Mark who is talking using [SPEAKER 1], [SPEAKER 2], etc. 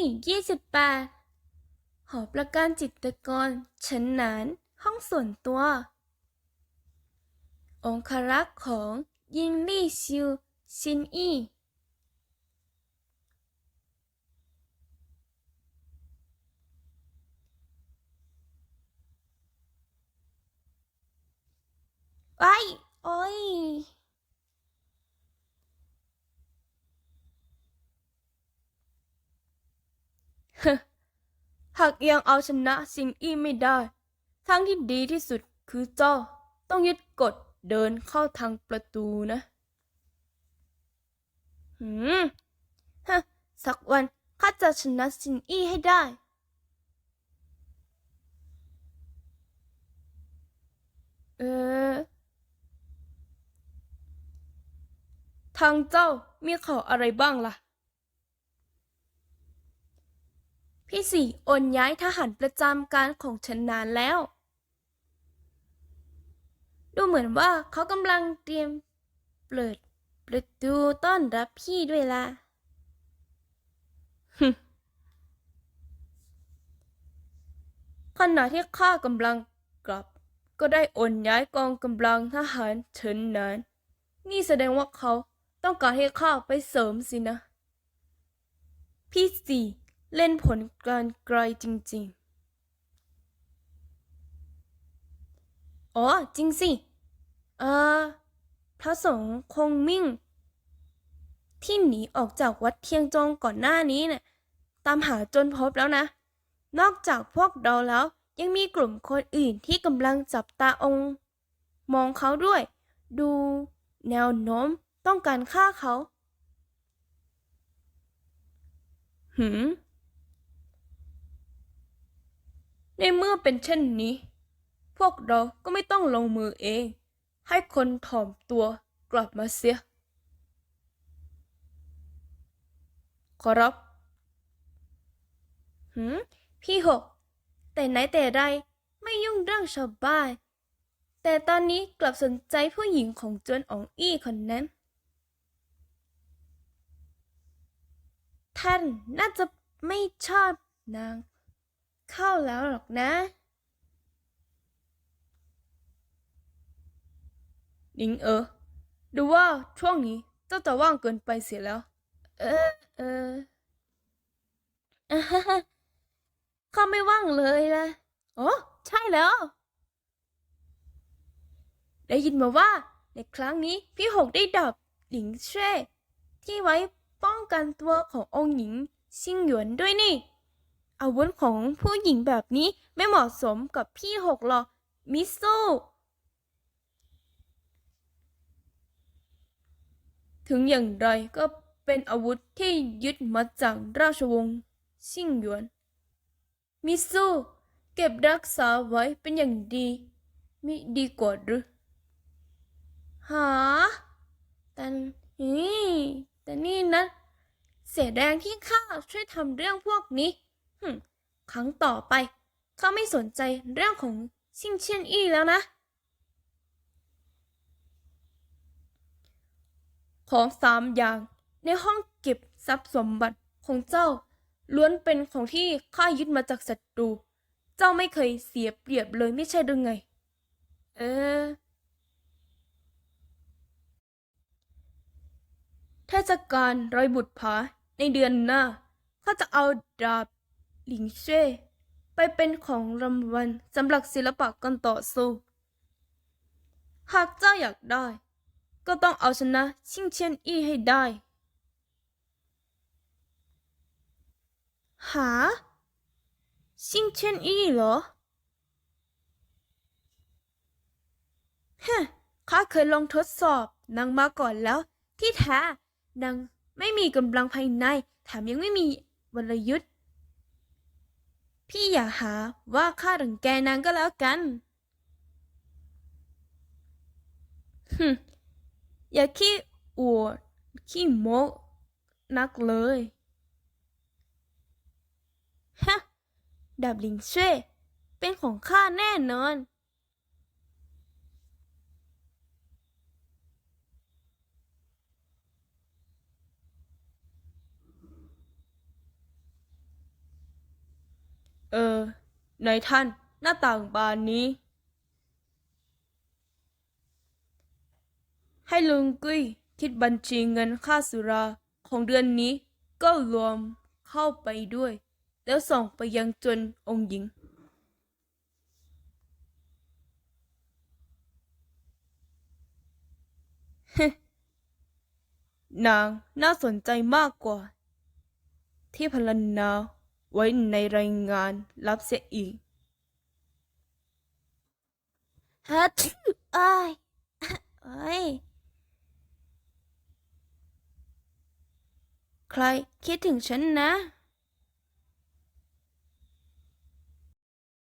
[SPEAKER 1] ที่28หอประกันจิตกรชั้นหนาน ห้องส่วนตัว องคารักษ์ของยินลี่ซิวซินอี้ไอ้โอ้ย หากยังเอาชนะซิงอี้ไม่ได้ ทางที่ดีที่สุดคือเจ้าต้องยึดกฎเดินเข้าทางประตูนะ หืม ฮะ สักวันข้าจะชนะซินอี้ให้ได้เออทางเจ้ามีข่าวอะไรบ้างล่ะ พี่สี่โอนย้ายทหารประจำการของฉันนานแล้ว ดูเหมือนว่าเขากำลังเตรียมเปิดประตูต้อนรับพี่ด้วยล่ะขณะที่ข้ากำลังกลับ ก็ได้โอนย้ายกองกำลังทหารฉินนานนี่แสดงว่าเขาต้องการให้ข้าไปเสริมสินะ พี่สี่ เล่นผลการไกลจริง ๆ อ๋อ จริงสิ เออ พระสงฆ์คงมิ่ง ที่หนีออกจากวัดเทียงจงก่อนหน้านี้เนี่ยตามหาจนพบแล้วนะ นอกจากพวกเราแล้วยังมีกลุ่มคนอื่นที่กำลังจับตาองค์ มองเขาด้วย ดูแนวโน้มต้องการฆ่าเขา หืม ในเมื่อเป็นเช่นนี้ พวกเราก็ไม่ต้องลงมือเอง ให้คนถ่อมตัวกลับมาเสีย ขอรับหืมพี่หก แต่ไหนแต่ไรไม่ยุ่งเรื่องชาวบ้าน แต่ตอนนี้กลับสนใจผู้หญิงของจวนอองอี้คนนั้น ท่านน่าจะไม่ชอบนาง เข้าแล้วหรอกนะ นิงเออ ดูว่าช่วงนี้เจ้าจะว่างเกินไปเสียแล้ว เออ เออข้าไม่ว่างเลยนะอ๋อใช่แล้ว ได้ยินมาว่าในครั้งนี้พี่หกได้ดับหลิงเช่ที่ไว้ป้องกันตัวขององค์หญิงซิงหยวนด้วยนี่ อาวุธของผู้หญิงแบบนี้ไม่เหมาะสมกับพี่หกหรอก มิสู้ถึงอย่างไรก็เป็นอาวุธที่ยึดมาจากราชวงศ์ซิ่งหยวน มิสู้เก็บรักษาไว้เป็นอย่างดีมิดีกว่าหรือหาแต่นี่แต่นี่นะ เสียแดงที่ข้าช่วยทำเรื่องพวกนี้ ครั้งต่อไปข้าไม่สนใจเรื่องของซิงเชียนอี้แล้วนะ ของสามอย่างในห้องเก็บทรัพย์สมบัติของเจ้า ล้วนเป็นของที่ข้ายึดมาจากศัตรู เจ้าไม่เคยเสียเปรียบเลยไม่ใช่หรือไง เออ เทศกาลร้อยบุตรผาในเดือนหน้าข้าจะเอาดาบ หลิงเช่ไปเป็นของรางวัลสำหรับศิลปะการต่อสู้ หากเจ้าอยากได้ ก็ต้องเอาชนะชิงเชียนอี้ให้ได้ หา ชิงเชียนอี้เหรอฮข้าเคยลองทดสอบนางมาก่อนแล้ว ที่แท้นางไม่มีกำลังภายในแถมยังไม่มีวรยุทธ์ พี่อย่าหาว่าข้ารังแกนางก็แล้วกันฮึอย่าขี้อวดขี้โมกนักเลยฮะดาบลิงเช่เป็นของข้าแน่นอน เออ นายท่าน หน้าต่างบานนี้ ให้ลุงกุ้ยคิดบัญชีเงินค่าสุราของเดือนนี้ก็รวมเข้าไปด้วย แล้วส่งไปยังจนองค์หญิง นางน่าสนใจมากกว่า ที่พลันนา ไว้ในรายงานรับเสียอีก
[SPEAKER 2] ฮัทเอ้ยเอ้ย
[SPEAKER 1] ใครคิดถึงฉันนะ